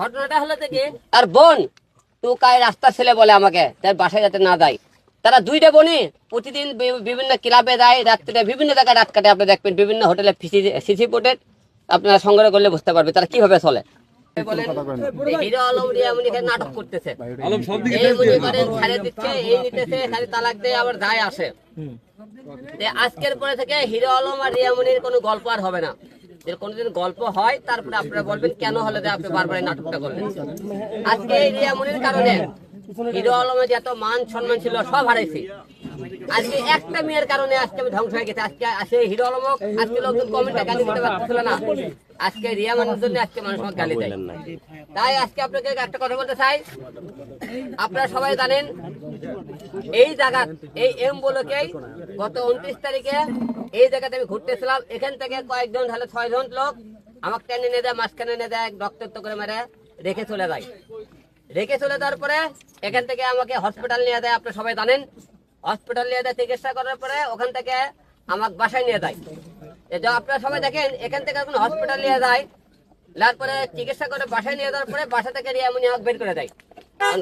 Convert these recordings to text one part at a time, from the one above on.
ঘটনাটা হলো থেকে আর বোন টুকায় রাস্তার ছেলে বলে আমাকে তার বাসায় যাতে না যায়। তারা দুইটা বোনই প্রতিদিন বিভিন্ন ক্লাবে যায় রাত্রে বিভিন্ন জায়গায় রাত কাটে। আপনি দেখবেন বিভিন্ন হোটেলে সিসি পোর্টের আপনারা সংগ্রহ করলে বুঝতে পারবে তারা কীভাবে চলে। হিরো আলম রিয়ামনি নাটক করতেছে। আলম সব দিকে এই করেন ছাড়ে দিচ্ছে এই নিতেছে তালাক দিয়ে আবার যায় আসে। আজকের পরে থেকে হিরো আলম আর রিয়ামনির কোনো গল্প আর হবে না। যদি কোনোদিন গল্প হয়, তারপরে আপনারা বলবেন, কেন হলো যে আপনি বারবার নাটকটা করলেন? আজকে এই রিয়ামনির কারণে হিরো আলমের যে এত মান সম্মান ছিল, সব হারাইছি। আজকে একটা মেয়ের কারণে আজকে আমি ধ্বংস হয়ে গেছে। আজকে আসে হিরো আলম আজকে লোকজন কমেন্টে গালি দিতে পারতেছিল না। আজকে রিয়া মানুষের জন্য আজকে মানুষ আমাকে গালি দেয়। তাই আজকে আপনাকে একটা কথা বলতে চাই। আপনারা সবাই জানেন, এই জায়গা, এই এম বলকেই গত উনত্রিশ তারিখে এই জায়গাতে আমি ঘুরতেছিলাম, এখান থেকে কয়েকজন, তাহলে ছয়জন লোক আমাকে টেনে নিয়ে দেয়, মাঝখানে নিয়ে দেয় রক্তাক্ত করে মেরে রেখে চলে যায়। রেখে চলে যাওয়ার পরে এখান থেকে আমাকে হসপিটাল নিয়ে দেয় আপনি সবাই জানেন। হসপিটাল নিয়ে দেয় চিকিৎসা করার পরে ওখান থেকে আমাকে বাসায় নিয়ে যায়। আপনারা সবাই দেখেন, এখান থেকে কোনো হসপিটাল নিয়ে যায়, তারপরে চিকিৎসা করে বাসায় নিয়ে যাওয়ার পরে বাসা থেকে রিয়ামনি আমাকে বের করে দেয়।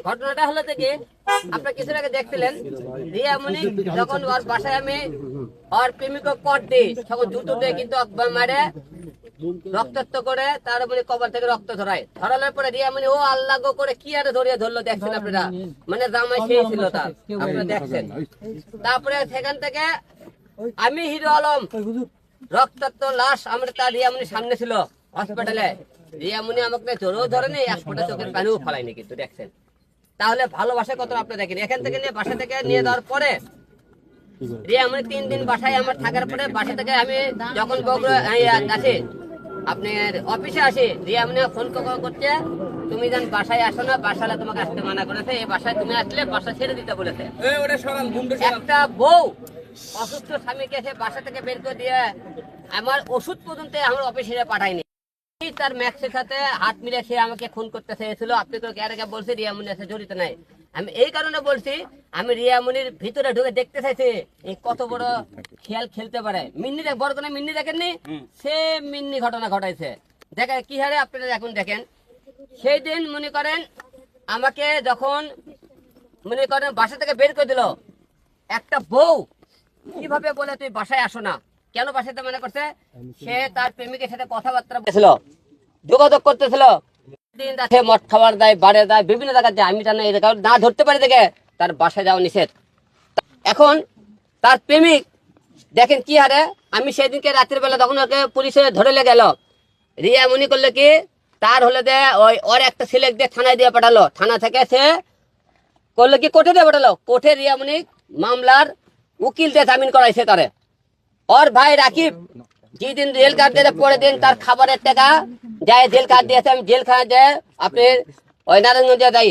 ঘটনাটা হলো যে আপনার আগে দেখছিলেন রিয়ামনি যখন ওর বাসায় আমি ওর প্রেমিক দিই জুতো দিয়ে কিন্তু মারে, রক্তাক্ত করে, তার মানে থেকে রক্ত ধরায় পরে রিয়া মানে ও আল্লাহ করে কি ধরিয়ে ধরলো দেখছেন আপনারা? মানে জামাই সেই ছিল তার, আপনারা দেখছেন। তারপরে সেখান থেকে আমি হিরো আলম, রক্তাক্ত লাশ আমার তার রিয়ামনি সামনে ছিল হসপিটালে রিয়ামনি আমাকে জোরেও ধরেনি এক ফোঁটা চোখের পানিও ফলাইনি কিন্তু, দেখছেন। তাহলে ভালোবাসা কত আপনি দেখেন? এখান থেকে নিয়ে বাসা থেকে নিয়ে যাওয়ার পরে রিয়ামনি তিন দিন বাসায় আমার থাকার পরে বাসা থেকে আমি যখন বগুড়া কাছে আপনার অফিসে আসি রিয়ামনি ফোন ক- করছে তুমি যেন বাসায় আসো না বাসালে তোমাকে আসতে মানা করেছে এই বাসায় তুমি আসলে বাসা ছেড়ে দিতে বলেছে। একটা বউ অসুস্থ স্বামীকে সে বাসা থেকে বের করে দিয়ে আমার ওষুধ পর্যন্ত আমার অফিসে পাঠায়নি। তার ম্যাক্সের সাথে হাত মিলে সে আমাকে খুন করতে চেয়েছিল। আপনি তো এর আগে বলছে রিয়ামনি আছে জড়িত নাই। আমি এই কারণে বলছি আমি রিয়ামনির ভিতরে ঢুকে দেখতে চাইছি এই কত বড় খেয়াল খেলতে পারে। মিন্নি দেখ বড় কোনো মিন্নি দেখেননি? সে মিন্নি ঘটনা ঘটাইছে। দেখে কি হারে আপনারা এখন দেখেন। সেই দিন মনে করেন আমাকে যখন মনে করেন বাসা থেকে বের করে দিল একটা বউ কীভাবে বলে তুই বাসায় আসো না? কেন বাসাতে মনে করছে? সে তার প্রেমিকের সাথে কথাবার্তা বলছিল। যোগাযোগ করতেছিল। দিন মদ খাবার দেয়, বাড়ে দেয়, বিভিন্ন জায়গায় যায় আমি জানি জায়গা না ধরতে পারি দেখে তার বাসায় যাওয়া নিষেধ। এখন তার প্রেমিক, দেখেন কি হারে, আমি সেদিনকে রাত্রির বেলা তখন ওকে পুলিশে ধরে লে গেল। রিয়া মনে করল কি, তার হলে দে ওই, ওর একটা সিলেক্ট দিয়ে থানায় দিয়ে পাঠালো। থানা থেকে সে করল কি, কোর্টে দিয়ে পাঠালো। কোর্টে রিয়ামনি মামলার উকিল দিয়ে জামিন করাইছে তারে। ওর ভাই রাকিব, যেদিন জেল কাট দিয়েছে পরের দিন তার খাবারের টাকা যায় জেল কাট দিয়েছে আমি জেল খানা যায় আপনি ওই নারায়ণগঞ্জে যাই